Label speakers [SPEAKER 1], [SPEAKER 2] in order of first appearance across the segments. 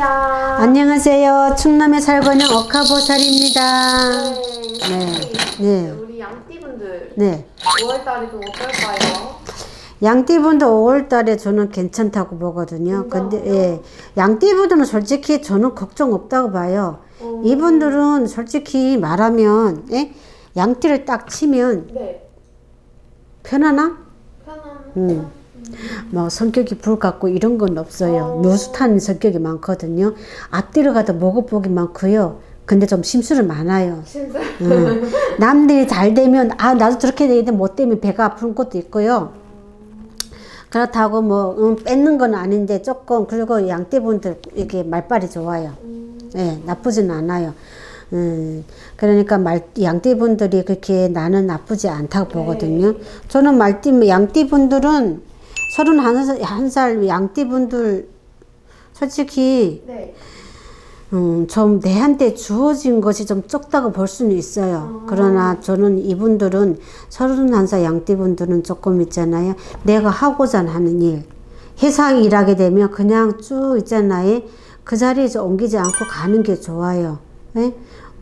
[SPEAKER 1] 안녕하세요.
[SPEAKER 2] 안녕하세요. 충남에 살고 있는 억하보살입니다.
[SPEAKER 1] 네.
[SPEAKER 2] 네.
[SPEAKER 1] 우리 양띠분들
[SPEAKER 2] 네.
[SPEAKER 1] 5월달이 좀 어떨까요?
[SPEAKER 2] 양띠분도 5월달에 저는 괜찮다고 보거든요. 근데 예, 양띠분들은 솔직히 저는 걱정 없다고 봐요.
[SPEAKER 1] 어.
[SPEAKER 2] 이분들은 솔직히 말하면 예? 양띠를 딱 치면
[SPEAKER 1] 네.
[SPEAKER 2] 편하나?
[SPEAKER 1] 편한.
[SPEAKER 2] 음. 뭐 성격이 불같고 이런 건 없어요. 누수탄 성격이 많거든요. 앞뒤로 가도 목업복이 많고요. 근데 좀 심술은 많아요.
[SPEAKER 1] 진짜.
[SPEAKER 2] 음. 남들이 잘 되면 아 나도 저렇게 되는데 못 되면 배가 아픈 것도 있고요. 그렇다고 뭐 음, 뺏는 건 아닌데 조금 그리고 양떼분들 이게 말빨이 좋아요. 예, 나쁘진 않아요. 음, 그러니까 말, 양띠분들이 그렇게 나는 나쁘지 않다고 보거든요. 저는 말띠, 양띠분들은 서른 한살 양띠분들 솔직히
[SPEAKER 1] 네.
[SPEAKER 2] 음, 좀 내한테 주어진 것이 좀 적다고 볼 수는 있어요. 그러나 저는 이분들은 서른한 살 양띠분들은 조금 있잖아요. 내가 하고자 하는 일. 회사 일하게 되면 그냥 쭉 있잖아요. 그 자리에서 옮기지 않고 가는 게 좋아요. 예?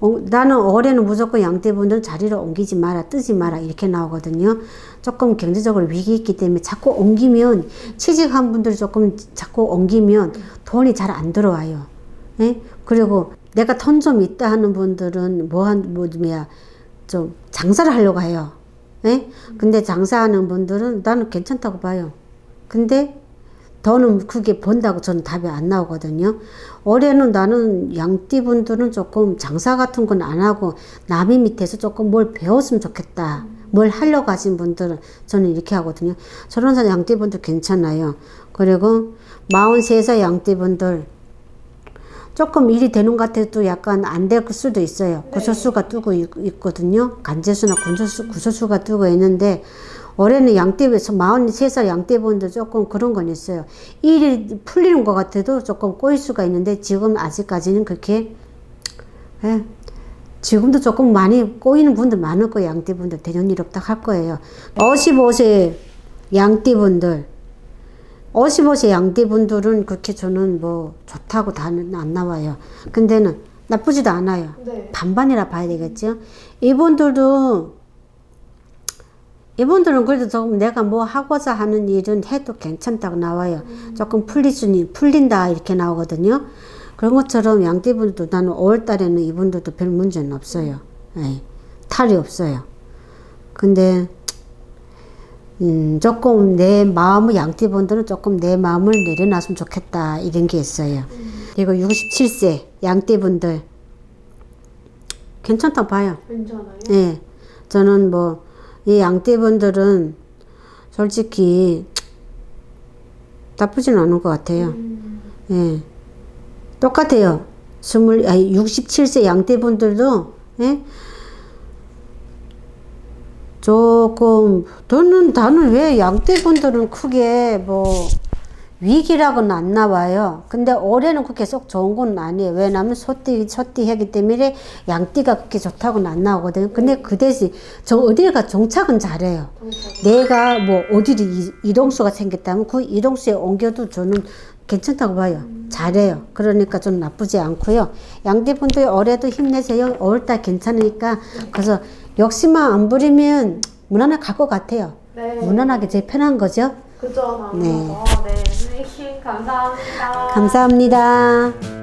[SPEAKER 2] 어, 나는 올해는 무조건 양띠분들은 자리를 옮기지 마라, 뜨지 마라, 이렇게 나오거든요. 조금 경제적으로 위기 있기 때문에 자꾸 옮기면, 취직한 분들이 조금 자꾸 옮기면 돈이 잘 안 들어와요. 예? 그리고 내가 돈 좀 있다 하는 분들은 뭐 한, 뭐, 뭐야, 좀 장사를 하려고 해요. 예? 근데 장사하는 분들은 나는 괜찮다고 봐요. 근데 돈은 크게 번다고 저는 답이 안 나오거든요. 올해는 나는 양띠 분들은 조금 장사 같은 건 안 하고 남의 밑에서 조금 뭘 배웠으면 좋겠다. 뭘 하려고 하신 분들은 저는 이렇게 하거든요. 저런 사 양띠 분들 괜찮아요. 그리고 43살 양띠 분들 조금 일이 되는 것 같아도 약간 안 될 수도 있어요. 구설수가 뜨고 있- 있거든요. 간제수나 군설수, 구설수가 뜨고 있는데, 올해는 양떼에서 43살 양떼분들 조금 그런 건 있어요. 일이 풀리는 것 같아도 조금 꼬일 수가 있는데, 지금 아직까지는 그렇게, 예, 지금도 조금 많이 꼬이는 분들 많을 거예요. 양떼분들. 대년일 없다 할 거예요. 55세 양떼분들. 55세 양띠분들은 그렇게 저는 뭐 좋다고 다는 안 나와요. 근데는 나쁘지도 않아요.
[SPEAKER 1] 네.
[SPEAKER 2] 반반이라 봐야 되겠죠. 이분들도 이분들은 그래도 조금 내가 뭐 하고자 하는 일은 해도 괜찮다고 나와요. 조금 풀리수니 풀린다 이렇게 나오거든요. 그런 것처럼 양띠분들도 나는 5월달에는 이분들도 별 문제는 없어요. 예, 탈이 없어요. 근데 음, 조금 내 마음을 양띠분들은 조금 내 마음을 내려놨으면 좋겠다 이런 게 있어요. 그리고 67세 양띠분들 괜찮다 봐요.
[SPEAKER 1] 괜찮아요?
[SPEAKER 2] 예, 저는 뭐 이 양띠분들은 솔직히 나쁘진 않은 것 같아요.
[SPEAKER 1] 음.
[SPEAKER 2] 예, 똑같아요. 스물 아니 67세 양띠분들도 예. 조금 저는 나는 왜 양띠분들은 크게 뭐 위기라고는 안 나와요. 근데 올해는 그렇게 썩 좋은 건 아니에요. 왜냐하면 소띠 소띠 하기 때문에 양띠가 그렇게 좋다고는 안 나오거든요. 근데 그 대신 저 어딜 가 정착은 잘해요. 내가 뭐 어디를 이- 이동수가 생겼다면 그 이동수에 옮겨도 저는 괜찮다고 봐요. 잘해요. 그러니까 좀 나쁘지 않고요. 양대분들 올해도 힘내세요. 5월달 괜찮으니까 그래서 욕심만 안 부리면 무난하게 갈것 같아요.
[SPEAKER 1] 네.
[SPEAKER 2] 무난하게 제일 편한 거죠.
[SPEAKER 1] 그죠, 당연하죠.
[SPEAKER 2] 네.
[SPEAKER 1] 네. 네. 감사합니다.
[SPEAKER 2] 감사합니다.